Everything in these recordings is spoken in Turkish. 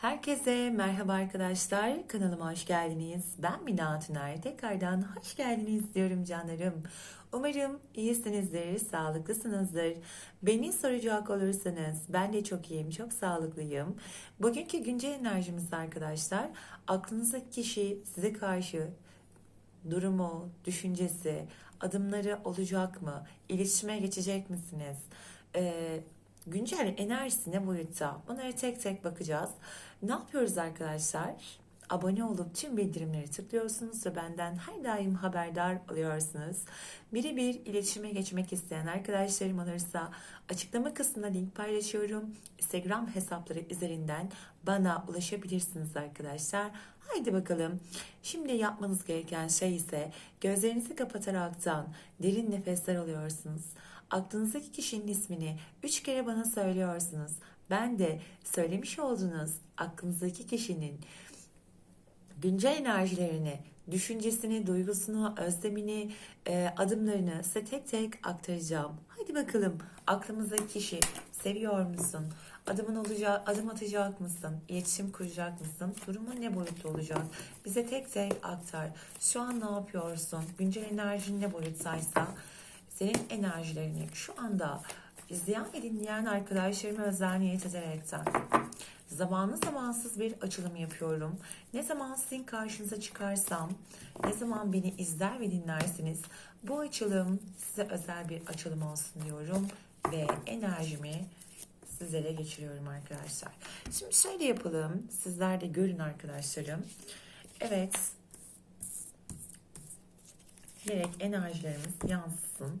Herkese merhaba arkadaşlar. Kanalıma hoş geldiniz. Ben Mina Tüner. Tekrardan hoş geldiniz diyorum canlarım. Umarım iyisinizdir, sağlıklısınızdır. Beni soracak olursanız ben de çok iyiyim, çok sağlıklıyım. Bugünkü güncel enerjimiz arkadaşlar aklınızdaki kişi size karşı durumu, düşüncesi, adımları olacak mı? İletişime geçecek misiniz? Ee, güncel enerjisi ne boyutta? Bunları tek tek bakacağız. Ne yapıyoruz arkadaşlar? Abone olup tüm bildirimleri tıklıyorsunuz ve benden her daim haberdar oluyorsunuz. Birebir iletişime geçmek isteyen arkadaşlarım olursa açıklama kısmına link paylaşıyorum. Instagram hesapları üzerinden bana ulaşabilirsiniz arkadaşlar. Haydi bakalım. Şimdi yapmanız gereken şey ise gözlerinizi kapataraktan derin nefesler alıyorsunuz. Aklınızdaki kişinin ismini üç kere bana söylüyorsunuz. Ben de söylemiş olduğunuz aklınızdaki kişinin güncel enerjilerini, düşüncesini, duygusunu, özlemini, e, adımlarını size tek tek aktaracağım. Hadi bakalım aklımızdaki kişi seviyor musun? Adımın olacak, adım atacak mısın? İletişim kuracak mısın? Durumun ne boyutta olacak? Bize tek tek aktar. Şu an ne yapıyorsun? Güncel enerjin ne boyuttaysa senin enerjilerini şu anda izleyen dinleyen arkadaşlarıma özel niyet ederekten zamanlı zamansız bir açılım yapıyorum. Ne zaman sizin karşınıza çıkarsam, ne zaman beni izler ve dinlersiniz bu açılım size özel bir açılım olsun diyorum ve enerjimi sizlere geçiriyorum arkadaşlar. Şimdi şöyle yapalım. Sizler de görün arkadaşlarım. Evet. Direkt enerjilerimiz yansısın.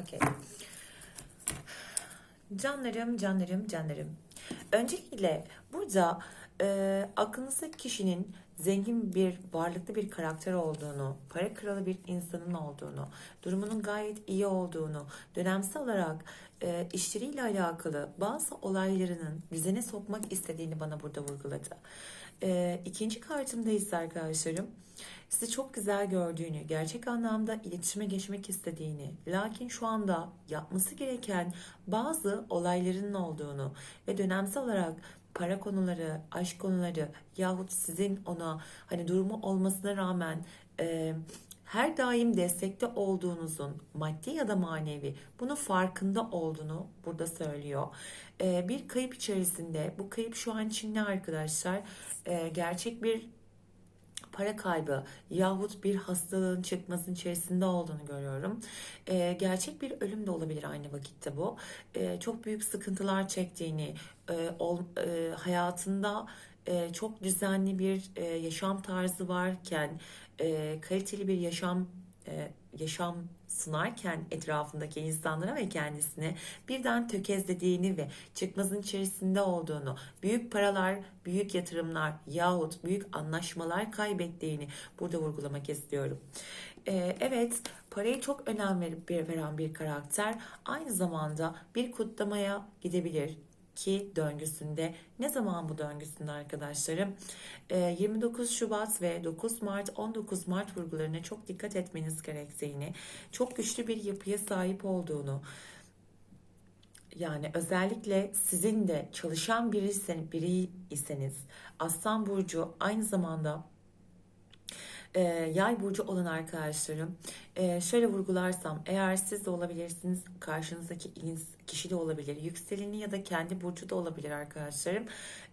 Okey. Canlarım, canlarım, canlarım. Öncelikle burada e, aklınızdaki kişinin zengin bir, varlıklı bir karakter olduğunu, para kralı bir insanın olduğunu, durumunun gayet iyi olduğunu, dönemsel olarak e, işleriyle alakalı bazı olaylarının düzene sokmak istediğini bana burada vurguladı. E, ikinci kartımda ise arkadaşlarım, sizi çok güzel gördüğünü, gerçek anlamda iletişime geçmek istediğini, lakin şu anda yapması gereken bazı olayların olduğunu ve dönemsel olarak para konuları, aşk konuları yahut sizin ona hani durumu olmasına rağmen e, her daim destekte olduğunuzun maddi ya da manevi bunun farkında olduğunu burada söylüyor. E, bir kayıp içerisinde bu kayıp şu an için ne arkadaşlar? E, gerçek bir para kaybı yahut bir hastalığın çıkmasının içerisinde olduğunu görüyorum. E, gerçek bir ölüm de olabilir aynı vakitte bu. E, çok büyük sıkıntılar çektiğini, e, ol, e, hayatında e, çok düzenli bir e, yaşam tarzı varken, e, kaliteli bir yaşam e, yaşam sunarken etrafındaki insanlara ve kendisine birden tökezlediğini ve çıkmazın içerisinde olduğunu, büyük paralar, büyük yatırımlar yahut büyük anlaşmalar kaybettiğini burada vurgulamak istiyorum. Ee, evet, parayı çok önem verip bir veren bir karakter aynı zamanda bir kutlamaya gidebilir ki döngüsünde. Ne zaman bu döngüsünde arkadaşlarım? 29 Şubat ve 9 Mart 19 Mart vurgularına çok dikkat etmeniz gerektiğini çok güçlü bir yapıya sahip olduğunu yani özellikle sizin de çalışan biri, biri iseniz Aslan Burcu aynı zamanda e, yay burcu olan arkadaşlarım e, şöyle vurgularsam eğer siz de olabilirsiniz karşınızdaki kişi de olabilir. Yükseleni ya da kendi burcu da olabilir arkadaşlarım.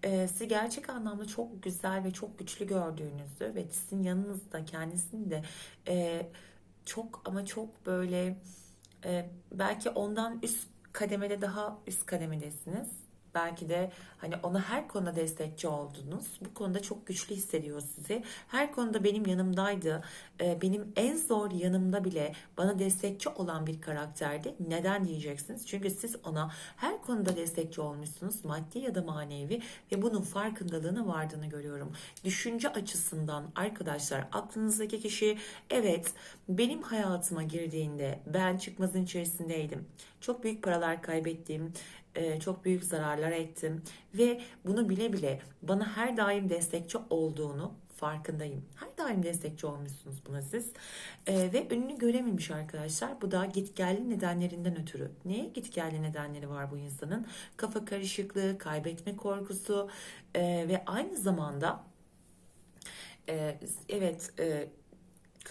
E, sizi gerçek anlamda çok güzel ve çok güçlü gördüğünüzü ve sizin yanınızda kendisini de e, çok ama çok böyle e, belki ondan üst kademede daha üst kademedesiniz Belki de hani ona her konuda destekçi oldunuz. Bu konuda çok güçlü hissediyor sizi. Her konuda benim yanımdaydı. Ee, benim en zor yanımda bile bana destekçi olan bir karakterdi. Neden diyeceksiniz? Çünkü siz ona her konuda destekçi olmuşsunuz. Maddi ya da manevi ve bunun farkındalığını vardığını görüyorum. Düşünce açısından arkadaşlar aklınızdaki kişi evet benim hayatıma girdiğinde ben çıkmazın içerisindeydim. Çok büyük paralar kaybettim e, çok büyük zararlar ettim ve bunu bile bile bana her daim destekçi olduğunu farkındayım. Her daim destekçi olmuşsunuz buna siz. Ee, ve önünü görememiş arkadaşlar. Bu da gitgelli nedenlerinden ötürü. Neye gitgelli nedenleri var bu insanın? Kafa karışıklığı, kaybetme korkusu e, ve aynı zamanda e, evet e,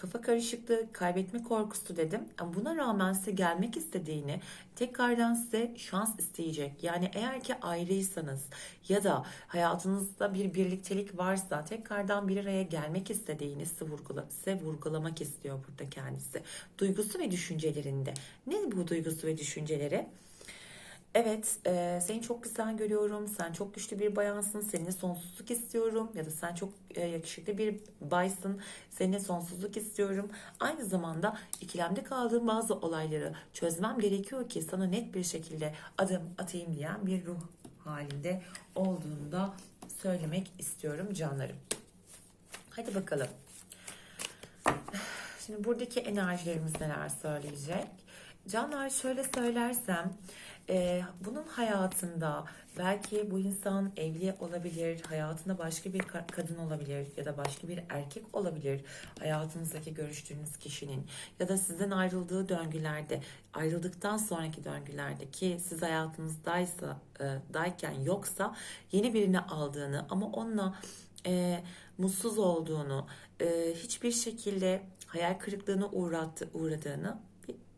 kafa karışıklığı, kaybetme korkusu dedim. Buna rağmen size gelmek istediğini, tekrardan size şans isteyecek. Yani eğer ki ayrıysanız ya da hayatınızda bir birliktelik varsa tekrardan bir araya gelmek istediğini size, vurgula, vurgulamak istiyor burada kendisi. Duygusu ve düşüncelerinde. Ne bu duygusu ve düşünceleri? Evet, e, seni çok güzel görüyorum. Sen çok güçlü bir bayansın. Seninle sonsuzluk istiyorum. Ya da sen çok e, yakışıklı bir baysın. Seninle sonsuzluk istiyorum. Aynı zamanda ikilemde kaldığım bazı olayları çözmem gerekiyor ki sana net bir şekilde adım atayım diyen bir ruh halinde olduğunu da söylemek istiyorum canlarım. Hadi bakalım. Şimdi buradaki enerjilerimiz neler söyleyecek? Canlar şöyle söylersem e, bunun hayatında belki bu insan evli olabilir, hayatında başka bir ka- kadın olabilir ya da başka bir erkek olabilir. Hayatınızdaki görüştüğünüz kişinin ya da sizden ayrıldığı döngülerde, ayrıldıktan sonraki döngülerde ki siz hayatınızdaysa, e, dayken yoksa yeni birini aldığını ama onunla e, mutsuz olduğunu, e, hiçbir şekilde hayal kırıklığına uğrattı, uğradığını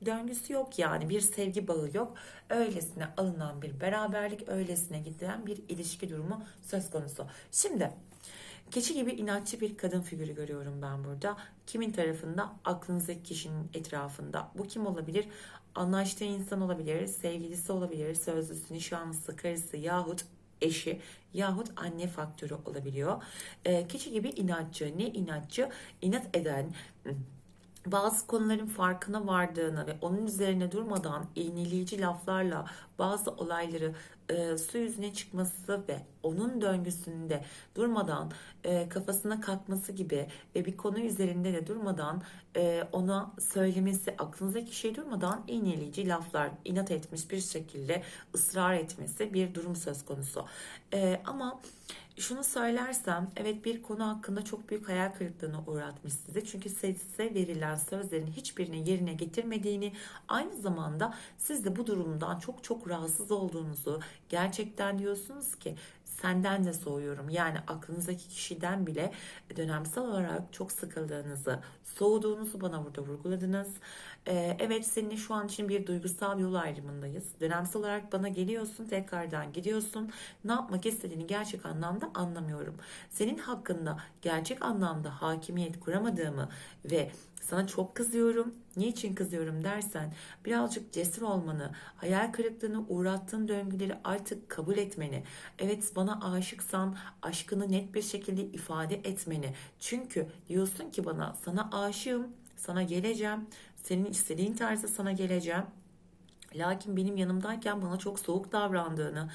döngüsü yok yani bir sevgi bağı yok. Öylesine alınan bir beraberlik, öylesine gidilen bir ilişki durumu söz konusu. Şimdi keçi gibi inatçı bir kadın figürü görüyorum ben burada. Kimin tarafında? Aklınızdaki kişinin etrafında. Bu kim olabilir? Anlaştığı insan olabilir, sevgilisi olabilir, sözlüsü, nişanlısı, karısı yahut eşi yahut anne faktörü olabiliyor. Ee, keçi gibi inatçı. Ne inatçı? İnat eden, bazı konuların farkına vardığını ve onun üzerine durmadan iğneleyici laflarla bazı olayları e, su yüzüne çıkması ve onun döngüsünde durmadan e, kafasına kalkması gibi ve bir konu üzerinde de durmadan e, ona söylemesi, aklınızdaki şey durmadan iğneleyici laflar, inat etmiş bir şekilde ısrar etmesi bir durum söz konusu. E, ama şunu söylersem evet bir konu hakkında çok büyük hayal kırıklığına uğratmış sizi. Çünkü size verilen sözlerin hiçbirini yerine getirmediğini aynı zamanda siz de bu durumdan çok çok rahatsız olduğunuzu gerçekten diyorsunuz ki senden de soğuyorum. Yani aklınızdaki kişiden bile dönemsel olarak çok sıkıldığınızı, soğuduğunuzu bana burada vurguladınız. Ee, evet seninle şu an için bir duygusal yol ayrımındayız. Dönemsel olarak bana geliyorsun, tekrardan gidiyorsun. Ne yapmak istediğini gerçek anlamda anlamıyorum. Senin hakkında gerçek anlamda hakimiyet kuramadığımı ve sana çok kızıyorum. Niçin kızıyorum dersen birazcık cesur olmanı, hayal kırıklığına uğrattığın döngüleri artık kabul etmeni, evet bana aşıksan aşkını net bir şekilde ifade etmeni. Çünkü diyorsun ki bana sana aşığım, sana geleceğim, senin istediğin tarzda sana geleceğim. Lakin benim yanımdayken bana çok soğuk davrandığını,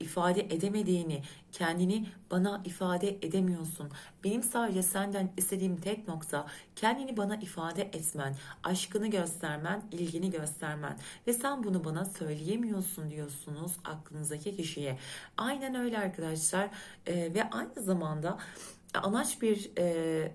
ifade edemediğini, kendini bana ifade edemiyorsun. Benim sadece senden istediğim tek nokta kendini bana ifade etmen, aşkını göstermen, ilgini göstermen ve sen bunu bana söyleyemiyorsun diyorsunuz aklınızdaki kişiye. Aynen öyle arkadaşlar ee, ve aynı zamanda anaç bir e,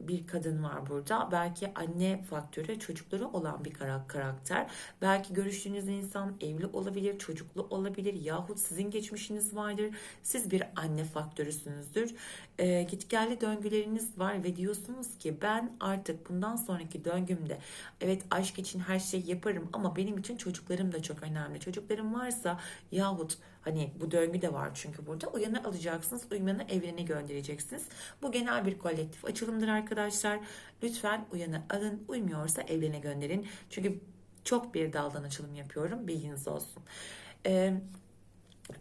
bir kadın var burada. Belki anne faktörü çocukları olan bir karakter. Belki görüştüğünüz insan evli olabilir, çocuklu olabilir yahut sizin geçmişiniz vardır. Siz bir anne faktörüsünüzdür. E, gitgelli döngüleriniz var ve diyorsunuz ki ben artık bundan sonraki döngümde evet aşk için her şeyi yaparım ama benim için çocuklarım da çok önemli. Çocuklarım varsa yahut Hani bu döngü de var çünkü burada. Uyanı alacaksınız, uyumanı evrene göndereceksiniz. Bu genel bir kolektif açılımdır arkadaşlar. Lütfen uyanı alın, uymuyorsa evrene gönderin. Çünkü çok bir daldan açılım yapıyorum. Bilginiz olsun. Ee,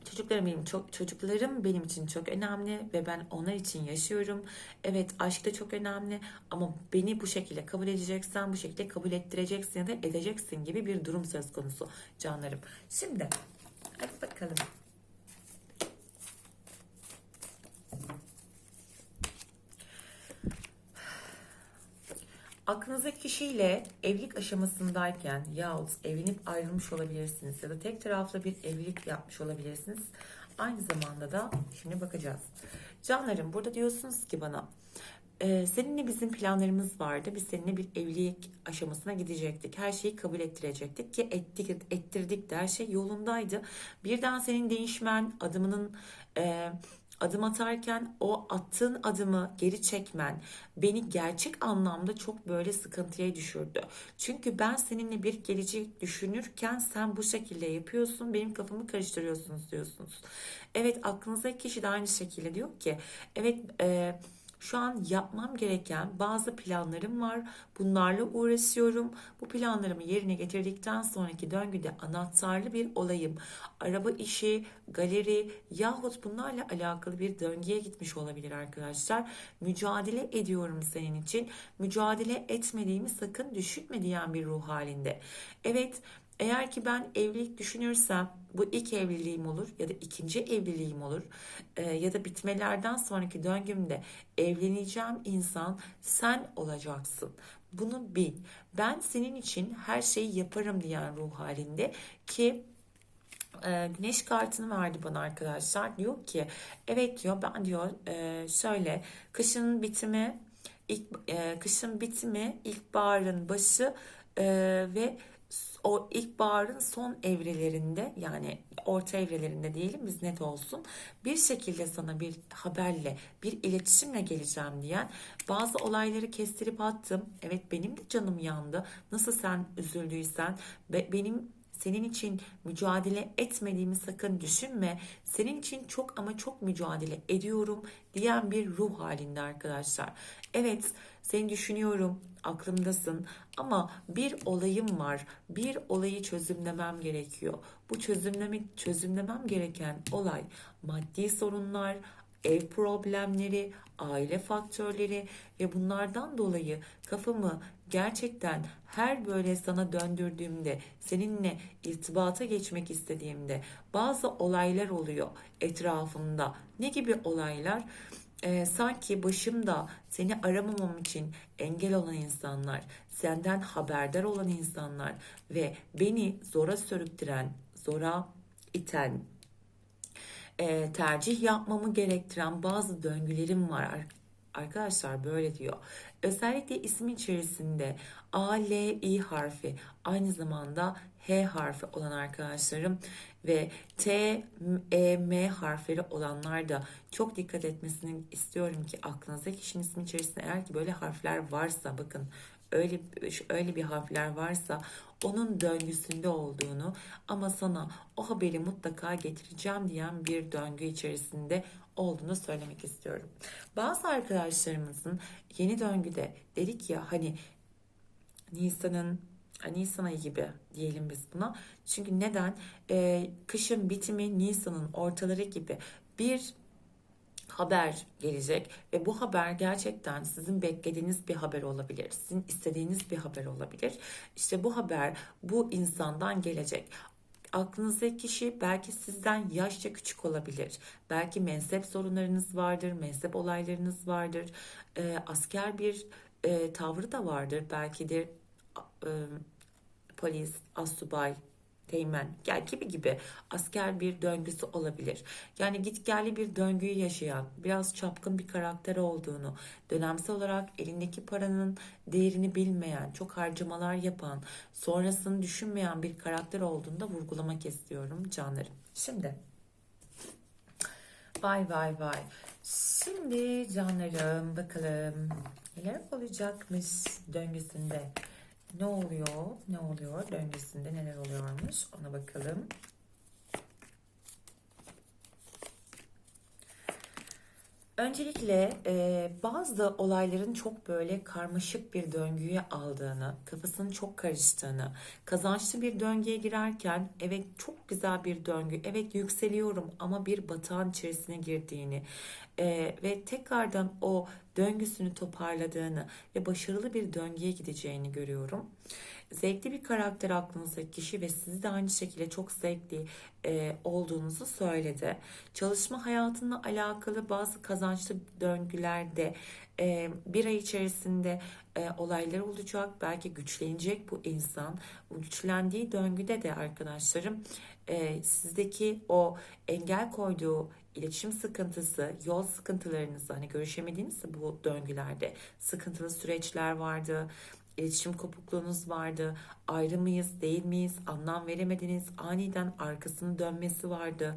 Çocuklarım benim çok çocuklarım benim için çok önemli ve ben onlar için yaşıyorum. Evet aşk da çok önemli ama beni bu şekilde kabul edeceksen bu şekilde kabul ettireceksin ya da edeceksin gibi bir durum söz konusu canlarım. Şimdi hadi bakalım. Aklınızdaki kişiyle evlilik aşamasındayken yahut evlenip ayrılmış olabilirsiniz ya da tek taraflı bir evlilik yapmış olabilirsiniz. Aynı zamanda da şimdi bakacağız. Canlarım burada diyorsunuz ki bana Ee, seninle bizim planlarımız vardı. Biz seninle bir evlilik aşamasına gidecektik. Her şeyi kabul ettirecektik ki ettik, ettirdik de her şey yolundaydı. Birden senin değişmen, adımının e, adım atarken o attığın adımı geri çekmen beni gerçek anlamda çok böyle sıkıntıya düşürdü. Çünkü ben seninle bir gelecek düşünürken sen bu şekilde yapıyorsun, benim kafamı karıştırıyorsunuz diyorsunuz. Evet aklınızdaki kişi de aynı şekilde diyor ki evet e, şu an yapmam gereken bazı planlarım var. Bunlarla uğraşıyorum. Bu planlarımı yerine getirdikten sonraki döngüde anahtarlı bir olayım. Araba işi, galeri yahut bunlarla alakalı bir döngüye gitmiş olabilir arkadaşlar. Mücadele ediyorum senin için. Mücadele etmediğimi sakın düşünme diyen bir ruh halinde. Evet eğer ki ben evlilik düşünürsem bu ilk evliliğim olur ya da ikinci evliliğim olur e, ya da bitmelerden sonraki döngümde evleneceğim insan sen olacaksın. Bunu bil. Ben senin için her şeyi yaparım diyen ruh halinde ki e, güneş kartını verdi bana arkadaşlar. Diyor ki evet diyor ben diyor e, şöyle kışın bitimi ilk e, kışın bitimi ilkbaharın başı e, ve o ilkbaharın son evrelerinde yani orta evrelerinde diyelim biz net olsun bir şekilde sana bir haberle bir iletişimle geleceğim diyen bazı olayları kestirip attım. Evet benim de canım yandı. Nasıl sen üzüldüysen ve benim senin için mücadele etmediğimi sakın düşünme. Senin için çok ama çok mücadele ediyorum diyen bir ruh halinde arkadaşlar. Evet seni düşünüyorum, aklımdasın ama bir olayım var. Bir olayı çözümlemem gerekiyor. Bu çözümleme çözümlemem gereken olay maddi sorunlar, ev problemleri, aile faktörleri ve bunlardan dolayı kafamı gerçekten her böyle sana döndürdüğümde, seninle irtibata geçmek istediğimde bazı olaylar oluyor etrafımda. Ne gibi olaylar? Ee, sanki başımda seni aramamam için engel olan insanlar, senden haberdar olan insanlar ve beni zora sürüktüren, zora iten, e, tercih yapmamı gerektiren bazı döngülerim var arkadaşlar böyle diyor. Özellikle isim içerisinde A, L, I harfi aynı zamanda H harfi olan arkadaşlarım ve T, E, M harfleri olanlar da çok dikkat etmesini istiyorum ki aklınızda kişinin ismi içerisinde eğer ki böyle harfler varsa bakın öyle öyle bir harfler varsa onun döngüsünde olduğunu ama sana o haberi mutlaka getireceğim diyen bir döngü içerisinde olduğunu söylemek istiyorum. Bazı arkadaşlarımızın yeni döngüde dedik ya hani Nisan'ın Nisan ayı gibi diyelim biz buna. Çünkü neden? Ee, kışın bitimi Nisan'ın ortaları gibi bir haber gelecek ve bu haber gerçekten sizin beklediğiniz bir haber olabilir. Sizin istediğiniz bir haber olabilir. İşte bu haber bu insandan gelecek. Aklınızdaki kişi belki sizden yaşça küçük olabilir. Belki mensep sorunlarınız vardır, mensep olaylarınız vardır. E, asker bir e, tavrı da vardır. Belki de e, polis, asubay, teğmen gel gibi gibi asker bir döngüsü olabilir. Yani git gelli bir döngüyü yaşayan, biraz çapkın bir karakter olduğunu, dönemsel olarak elindeki paranın değerini bilmeyen, çok harcamalar yapan, sonrasını düşünmeyen bir karakter olduğunu da vurgulamak istiyorum canlarım. Şimdi vay vay vay. Şimdi canlarım bakalım neler olacakmış döngüsünde. Ne oluyor? Ne oluyor? Döngüsünde neler oluyormuş? Ona bakalım. Öncelikle e, bazı olayların çok böyle karmaşık bir döngüye aldığını, kafasının çok karıştığını, kazançlı bir döngüye girerken evet çok güzel bir döngü, evet yükseliyorum ama bir batağın içerisine girdiğini e, ve tekrardan o döngüsünü toparladığını ve başarılı bir döngüye gideceğini görüyorum. Zevkli bir karakter aklınızdaki kişi ve siz de aynı şekilde çok zevkli e, olduğunuzu söyledi. Çalışma hayatına alakalı bazı kazançlı döngülerde e, bir ay içerisinde e, olaylar olacak. Belki güçlenecek bu insan. Güçlendiği döngüde de arkadaşlarım e, sizdeki o engel koyduğu iletişim sıkıntısı, yol sıkıntılarınızı hani görüşemediğiniz bu döngülerde sıkıntılı süreçler vardı. iletişim kopukluğunuz vardı. Ayrı mıyız, değil miyiz, anlam veremediniz. Aniden arkasını dönmesi vardı.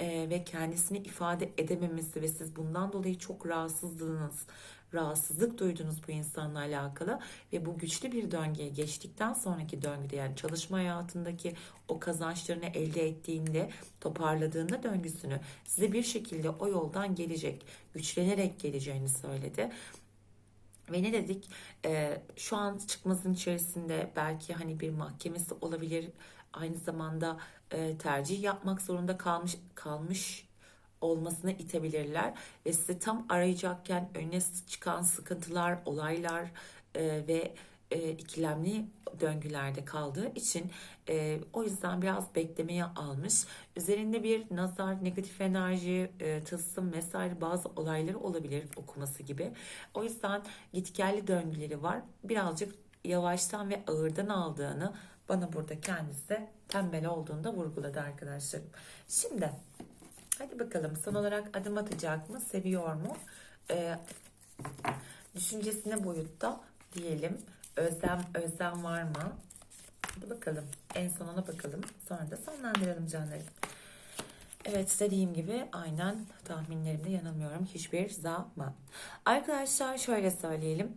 Ee, ve kendisini ifade edememesi ve siz bundan dolayı çok rahatsızdınız rahatsızlık duydunuz bu insanla alakalı ve bu güçlü bir döngüye geçtikten sonraki döngüde yani çalışma hayatındaki o kazançlarını elde ettiğinde toparladığında döngüsünü size bir şekilde o yoldan gelecek güçlenerek geleceğini söyledi. Ve ne dedik? Ee, şu an çıkmazın içerisinde belki hani bir mahkemesi olabilir. Aynı zamanda e, tercih yapmak zorunda kalmış kalmış olmasına itebilirler ve sizi tam arayacakken önüne çıkan sıkıntılar, olaylar e, ve e, ikilemli döngülerde kaldığı için e, o yüzden biraz beklemeye almış. Üzerinde bir nazar, negatif enerji, e, tılsım vesaire bazı olayları olabilir okuması gibi. O yüzden gitgelli döngüleri var. Birazcık yavaştan ve ağırdan aldığını bana burada kendisi tembel olduğunda vurguladı arkadaşlarım. Şimdi hadi bakalım son olarak adım atacak mı? Seviyor mu? Ee, düşüncesine boyutta diyelim. Özlem, özlem var mı? Hadi bakalım. En son ona bakalım. Sonra da sonlandıralım canlarım. Evet dediğim gibi aynen tahminlerimde yanılmıyorum hiçbir zaman. Arkadaşlar şöyle söyleyelim.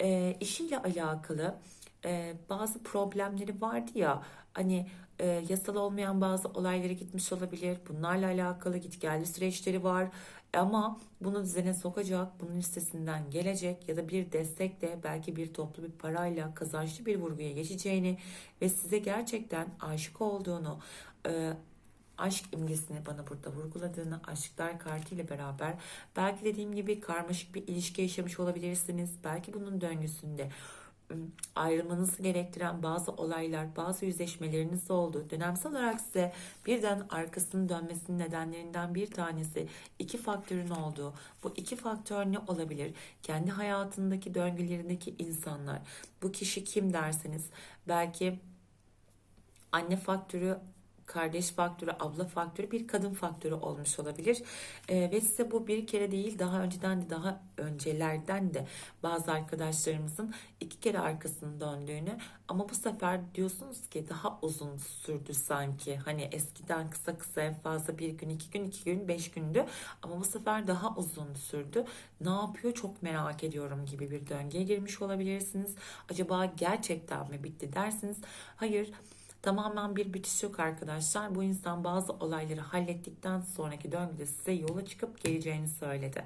E, işiyle alakalı e, bazı problemleri vardı ya hani e, yasal olmayan bazı olaylara gitmiş olabilir. Bunlarla alakalı git geldi süreçleri var. Ama bunu düzene sokacak, bunun listesinden gelecek ya da bir destekle belki bir toplu bir parayla kazançlı bir vurguya geçeceğini ve size gerçekten aşık olduğunu, e, aşk imgesini bana burada vurguladığını aşklar kartı ile beraber belki dediğim gibi karmaşık bir ilişki yaşamış olabilirsiniz. Belki bunun döngüsünde ayrılmanızı gerektiren bazı olaylar, bazı yüzleşmeleriniz oldu. Dönemsel olarak size birden arkasının dönmesinin nedenlerinden bir tanesi iki faktörün olduğu. Bu iki faktör ne olabilir? Kendi hayatındaki döngülerindeki insanlar. Bu kişi kim derseniz belki anne faktörü kardeş faktörü, abla faktörü, bir kadın faktörü olmuş olabilir. E, ve size bu bir kere değil daha önceden de daha öncelerden de bazı arkadaşlarımızın iki kere arkasını döndüğünü ama bu sefer diyorsunuz ki daha uzun sürdü sanki. Hani eskiden kısa kısa en fazla bir gün, iki gün, iki gün, beş gündü ama bu sefer daha uzun sürdü. Ne yapıyor çok merak ediyorum gibi bir döngüye girmiş olabilirsiniz. Acaba gerçekten mi bitti dersiniz? Hayır. Hayır Tamamen bir bitiş yok arkadaşlar. Bu insan bazı olayları hallettikten sonraki döngüde size yola çıkıp geleceğini söyledi.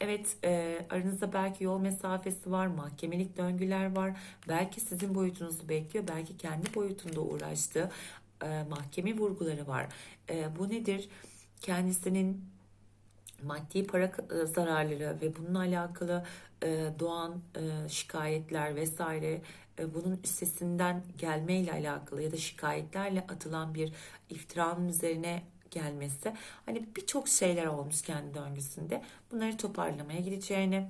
Evet e, aranızda belki yol mesafesi var, mahkemelik döngüler var. Belki sizin boyutunuzu bekliyor, belki kendi boyutunda uğraştığı e, mahkeme vurguları var. E, bu nedir? Kendisinin maddi para e, zararları ve bununla alakalı e, doğan e, şikayetler vesaire bunun üstesinden gelmeyle alakalı ya da şikayetlerle atılan bir iftiranın üzerine gelmesi hani birçok şeyler olmuş kendi döngüsünde. Bunları toparlamaya gideceğini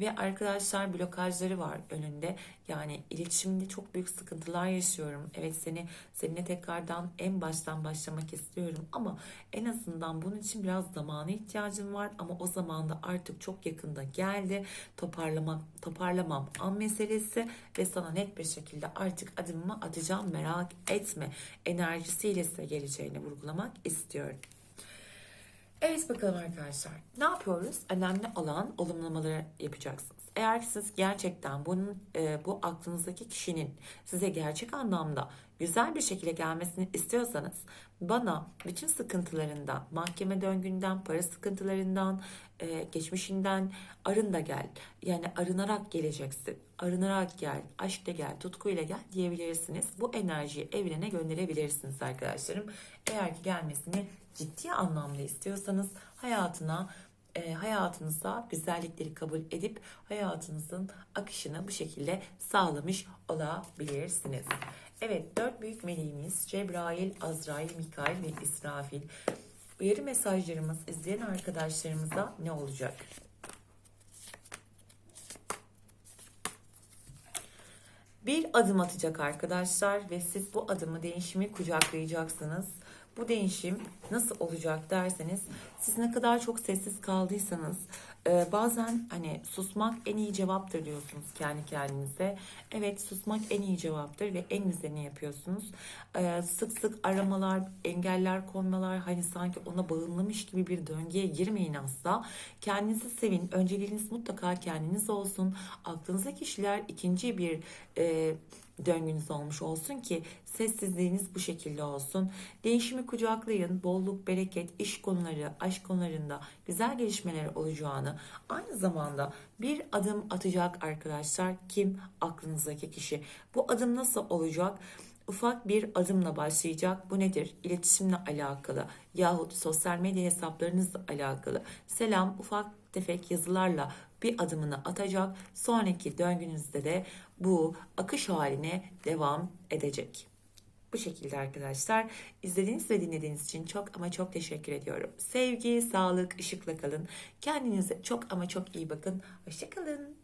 ve arkadaşlar blokajları var önünde. Yani iletişimde çok büyük sıkıntılar yaşıyorum. Evet seni seninle tekrardan en baştan başlamak istiyorum. Ama en azından bunun için biraz zamana ihtiyacım var. Ama o zamanda artık çok yakında geldi. Toparlamam toparlamam an meselesi. Ve sana net bir şekilde artık adımımı atacağım. Merak etme. Enerjisiyle size geleceğini vurgulamak istiyorum. Evet bakalım arkadaşlar. Ne yapıyoruz? Önemli olan olumlamaları yapacaksınız. Eğer siz gerçekten bunun e, bu aklınızdaki kişinin size gerçek anlamda güzel bir şekilde gelmesini istiyorsanız bana bütün sıkıntılarından, mahkeme döngünden, para sıkıntılarından, e, geçmişinden arın da gel. Yani arınarak geleceksin. Arınarak gel, aşkla gel, tutkuyla gel diyebilirsiniz. Bu enerjiyi evrene gönderebilirsiniz arkadaşlarım. Eğer ki gelmesini ciddi anlamda istiyorsanız hayatına e, hayatınıza güzellikleri kabul edip hayatınızın akışını bu şekilde sağlamış olabilirsiniz. Evet, dört büyük meleğimiz Cebrail, Azrail, Mikail ve İsrafil. Uyarı mesajlarımız izleyen arkadaşlarımıza ne olacak? Bir adım atacak arkadaşlar ve siz bu adımı değişimi kucaklayacaksınız. Bu değişim nasıl olacak derseniz siz ne kadar çok sessiz kaldıysanız e, bazen hani susmak en iyi cevaptır diyorsunuz kendi kendinize. Evet susmak en iyi cevaptır ve en güzelini yapıyorsunuz. E, sık sık aramalar, engeller konmalar hani sanki ona bağımlamış gibi bir döngüye girmeyin asla. Kendinizi sevin. Önceliğiniz mutlaka kendiniz olsun. Aklınızdaki kişiler ikinci bir e, döngünüz olmuş olsun ki sessizliğiniz bu şekilde olsun. Değişimi kucaklayın. Bolluk, bereket, iş konuları, aşk konularında güzel gelişmeler olacağını aynı zamanda bir adım atacak arkadaşlar. Kim? Aklınızdaki kişi. Bu adım nasıl olacak? Ufak bir adımla başlayacak. Bu nedir? İletişimle alakalı yahut sosyal medya hesaplarınızla alakalı. Selam ufak tefek yazılarla bir adımını atacak. Sonraki döngünüzde de bu akış haline devam edecek. Bu şekilde arkadaşlar. İzlediğiniz ve dinlediğiniz için çok ama çok teşekkür ediyorum. Sevgi, sağlık, ışıkla kalın. Kendinize çok ama çok iyi bakın. Hoşçakalın.